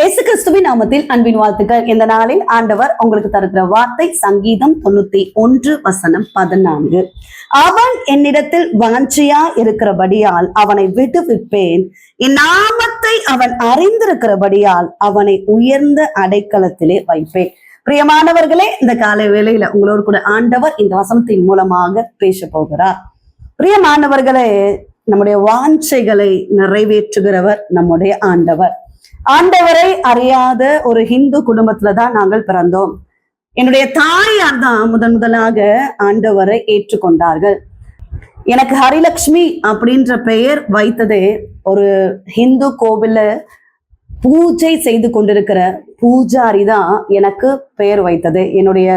இயேசு கிறிஸ்துவின் நாமத்தில் அன்பின் வாழ்த்துக்கள். இந்த நாளில் ஆண்டவர் உங்களுக்கு தருகிற வார்த்தை சங்கீதம் தொண்ணூத்தி ஒன்று வசனம் பதினான்கு. அவன் என்னிடத்தில் வாஞ்சியா இருக்கிறபடியால் அவனை விடுவிப்பேன். என் நாமத்தை அவன் அறிந்திருக்கிறபடியால் அவனை உயர்ந்த அடைக்கலத்திலே வைப்பேன். பிரியமானவர்களே இந்த காலை வேளையில உங்களோடு கூட ஆண்டவர் இந்த வசனத்தின் மூலமாக பேச போகிறார். பிரியமானவர்களே நம்முடைய வாஞ்சைகளை நிறைவேற்றுகிறவர் நம்முடைய ஆண்டவர். ஆண்டவரை அறியாத ஒரு ஹிந்து குடும்பத்துல தான் நாங்கள் பிறந்தோம். என்னுடைய தாயார் தான் முதன் முதலாக ஆண்டவரை ஏற்றுக்கொண்டார்கள்? எனக்கு ஹரிலக்ஷ்மி அப்படின்ற பெயர் வைத்ததே ஒரு ஹிந்து கோவில பூஜை செய்து கொண்டிருக்கிற பூஜாரி தான் எனக்கு பெயர் வைத்தது. என்னுடைய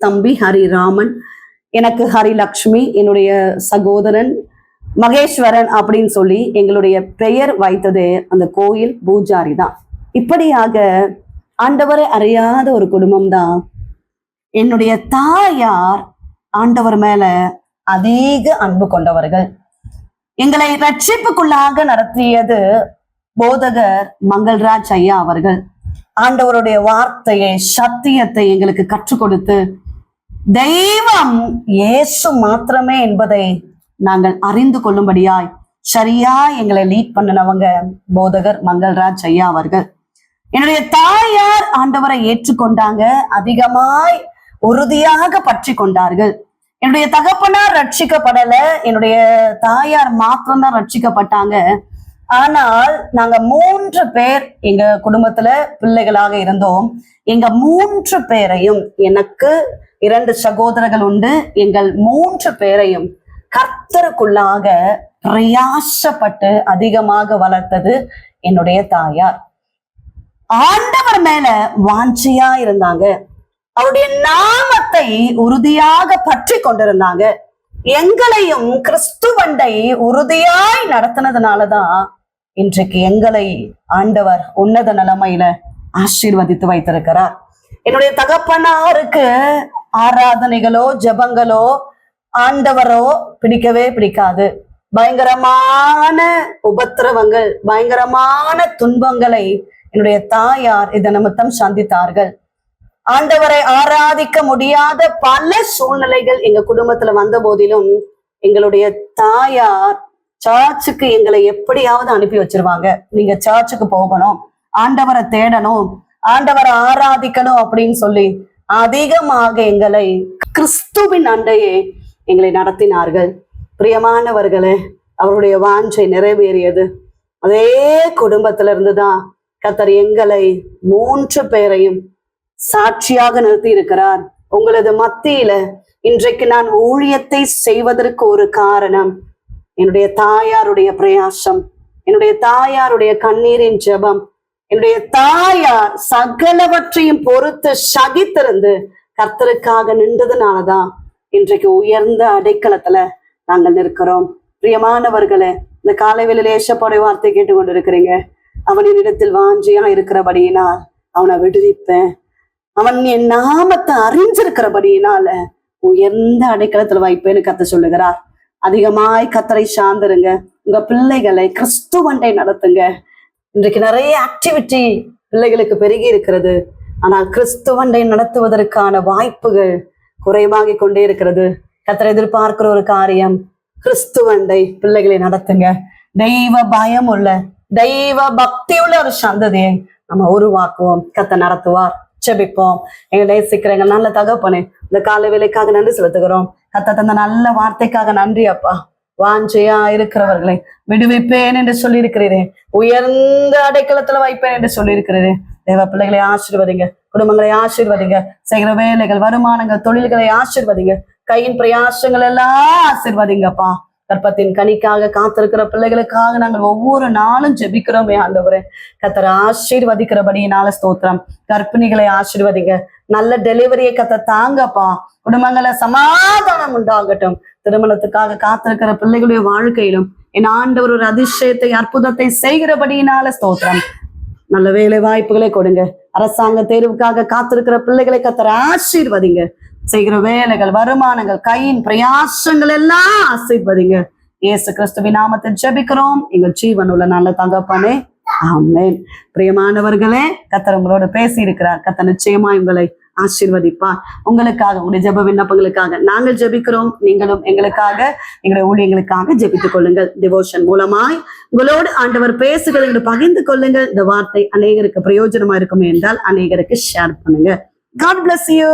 தம்பி ஹரிராமன் எனக்கு ஹரிலக்ஷ்மி என்னுடைய சகோதரன் மகேஸ்வரன் அப்படின்னு சொல்லி எங்களுடைய பெயர் வைத்தது அந்த கோயில் பூஜாரி தான். இப்படியாக ஆண்டவரை அறியாத ஒரு குடும்பம் தான் என்னுடைய தாயார் ஆண்டவர் மேல அதிக அன்பு கொண்டவர்கள். எங்களை ரட்சிப்புக்குள்ளாக நடத்தியது போதகர் மங்கள்ராஜ் ஐயா அவர்கள். ஆண்டவருடைய வார்த்தையை சத்தியத்தை எங்களுக்கு கற்றுக் கொடுத்து தெய்வம் இயேசு மாத்திரமே என்பதை நாங்கள் அறிந்து கொள்ளும்படியாய் சரியா எங்களை லீட் பண்ணினவங்க போதகர் மங்கள்ராஜ் ஐயா அவர்கள். என்னுடைய தாயார் ஆண்டவரை ஏற்றுக்கொண்டாங்க. அதிகமாய் உறுதியாக பற்றி கொண்டார்கள். என்னுடைய தகப்பனார் ரட்சிக்கப்படல. என்னுடைய தாயார் மாத்திரம்தான் ரட்சிக்கப்பட்டாங்க. ஆனால் நாங்க மூன்று பேர் எங்க குடும்பத்துல பிள்ளைகளாக இருந்தோம். எங்க மூன்று பேரையும் எனக்கு இரண்டு சகோதரர்கள் உண்டு. எங்கள் மூன்று பேரையும் கர்த்தருக்குள்ளாக பிரயாசப்பட்டு அதிகமாக வளர்த்தது என்னுடைய தாயார். ஆண்டவர் மேல வாஞ்சியா இருந்தாங்க. அவருடைய நாமத்தை உறுதியாக பற்றி கொண்டிருந்தாங்க. எங்களையும் கிறிஸ்துவண்டை உறுதியாய் நடத்தினதுனாலதான் இன்றைக்கு எங்களை ஆண்டவர் உன்னத நிலைமையில ஆசீர்வதித்து வைத்திருக்கிறார். என்னுடைய தகப்பனாருக்கு ஆராதனைகளோ ஜெபங்களோ ஆண்டவரோ பிடிக்கவே பிடிக்காது. பயங்கரமான உபத்திரவங்கள் பயங்கரமான துன்பங்களை என்னுடைய தாயார் இத நிமித்தம் சந்தித்தார்கள். ஆண்டவரை ஆராதிக்க முடியாத பல சூழ்நிலைகள் எங்க குடும்பத்துல வந்த போதிலும் எங்களுடைய தாயார் சர்ச்சுக்கு எங்களை எப்படியாவது அனுப்பி வச்சிருவாங்க. நீங்க சர்ச்சுக்கு போகணும் ஆண்டவரை தேடணும் ஆண்டவரை ஆராதிக்கணும் அப்படின்னு சொல்லி அதிகமாக எங்களை கிறிஸ்துவின் அண்டையே எங்களை நடத்தினார்கள். பிரியமானவர்களே அவருடைய வாஞ்சை நிறைவேறியது. அதே குடும்பத்துல இருந்துதான் கத்தர் எங்களை மூன்று பேரையும் சாட்சியாக நிறுத்தி இருக்கிறார் உங்களது மத்தியில இன்றைக்கு நான் ஊழியத்தை செய்வதற்கு ஒரு காரணம். என்னுடைய தாயாருடைய பிரயாசம் என்னுடைய தாயாருடைய கண்ணீரின் ஜெபம் என்னுடைய தாயார் சகலவற்றையும் பொறுத்து சகித்திருந்து கர்த்தருக்காக நின்றதுனாலதான் இன்றைக்கு உயர்ந்த அடைக்கலத்துல நாங்கள் நிற்கிறோம். பிரியமானவர்களே இந்த காலை வேளையில ஏசப்பாடைய வார்த்தை கேட்டுக்கொண்டிருக்கிறீங்க. அவன் என்னிடத்தில் வாஞ்சியா இருக்கிறபடியினால் அவனை விடுவிப்பேன். அவன் என் நாமத்தை அறிஞ்சிருக்கிறபடியினால உயர்ந்த அடைக்கலத்துல வைப்பேன்னு கத்த சொல்லுகிறார். அதிகமாய் கத்தரை சார்ந்துருங்க. உங்க பிள்ளைகளை கிறிஸ்துவண்டை நடத்துங்க. இன்றைக்கு நிறைய ஆக்டிவிட்டி பிள்ளைகளுக்கு பெருகி இருக்கிறது. ஆனால் கிறிஸ்துவண்டை நடத்துவதற்கான வாய்ப்புகள் குறைவாகி கொண்டே இருக்கிறது. கத்தரை எதிர்பார்க்கிற ஒரு காரியம் கிறிஸ்துவண்டை பிள்ளைகளை நடத்துங்க. தெய்வ பயம் உள்ள தெய்வ பக்தி உள்ள ஒரு சந்ததியை நம்ம உருவாக்குவோம். கத்த நடத்துவார். செபிப்போம் எங்க நேசிக்கிற எங்க நல்ல தகப்பனே இந்த கால வேலைக்காக நன்றி செலுத்துகிறோம். கத்த தந்த நல்ல வார்த்தைக்காக நன்றி அப்பா. வாஞ்சையா இருக்கிறவர்களை விடுவிப்பேன் என்று சொல்லி உயர்ந்த அடைக்கலத்துல வைப்பேன் என்று சொல்லி இருக்கிறீரே தேவ பிள்ளைகளை ஆசீர்வதிங்க. குடும்பங்களை ஆசீர்வதிங்க. செய்கிற வேலைகள் வருமானங்கள் தொழில்களை ஆசீர்வதிங்க. கையின் பிரயாசங்கள் எல்லாம் ஆசிர்வதிங்கப்பா. கற்பத்தின் கனிக்காக காத்திருக்கிற பிள்ளைகளுக்காக நாங்கள் ஒவ்வொரு நாளும் ஜெபிக்கிறோமே ஆண்டவரே. கத்தரை ஆசீர்வதிக்கிறபடியினால ஸ்தோத்திரம். கர்ப்பிணிகளை ஆசீர்வதிங்க. நல்ல டெலிவரியை கத்த தாங்கப்பா. குடும்பங்களை சமாதானம் உண்டாகட்டும். திருமணத்துக்காக காத்திருக்கிற பிள்ளைகளுடைய வாழ்க்கையிலும் என் ஆண்டவர் ஒரு அதிசயத்தை அற்புதத்தை செய்கிறபடியினால ஸ்தோத்திரம். நல்ல வேலை வாய்ப்புகளை கொடுங்க. அரசாங்க தேர்வுக்காக காத்திருக்கிற பிள்ளைகளை கத்தர ஆசீர்வதிங்க. செய்கிற வேலைகள் வருமானங்கள் கையின் பிரயாசங்கள் எல்லாம் ஆசீர்வதிங்க. இயேசு கிறிஸ்துவின் நாமத்தில் ஜெபிக்கிறோம். எங்கள் ஜீவன் உள்ள நல்ல தங்கப்பானே ஆமேன். பிரியமானவர்களே கத்தர் உங்களோட பேசி இருக்கிறார் கத்த நிச்சயமா உங்களை ஆசீர்வதிப்பார். உங்களுக்காக உங்களுடைய ஜெப விண்ணப்பங்களுக்காக நாங்கள் ஜெபிக்கிறோம். நீங்களும் எங்களுக்காக எங்களுடைய ஊழியங்களுக்காக ஜெபித்துக் கொள்ளுங்கள். டிவோஷன் மூலமாய் உங்களோடு ஆண்டவர் பேசுகிறது என்று பகிர்ந்து கொள்ளுங்கள். இந்த வார்த்தை அநேகருக்கு பிரயோஜனமா இருக்கும் என்றால் அநேகருக்கு ஷேர் பண்ணுங்க. God bless you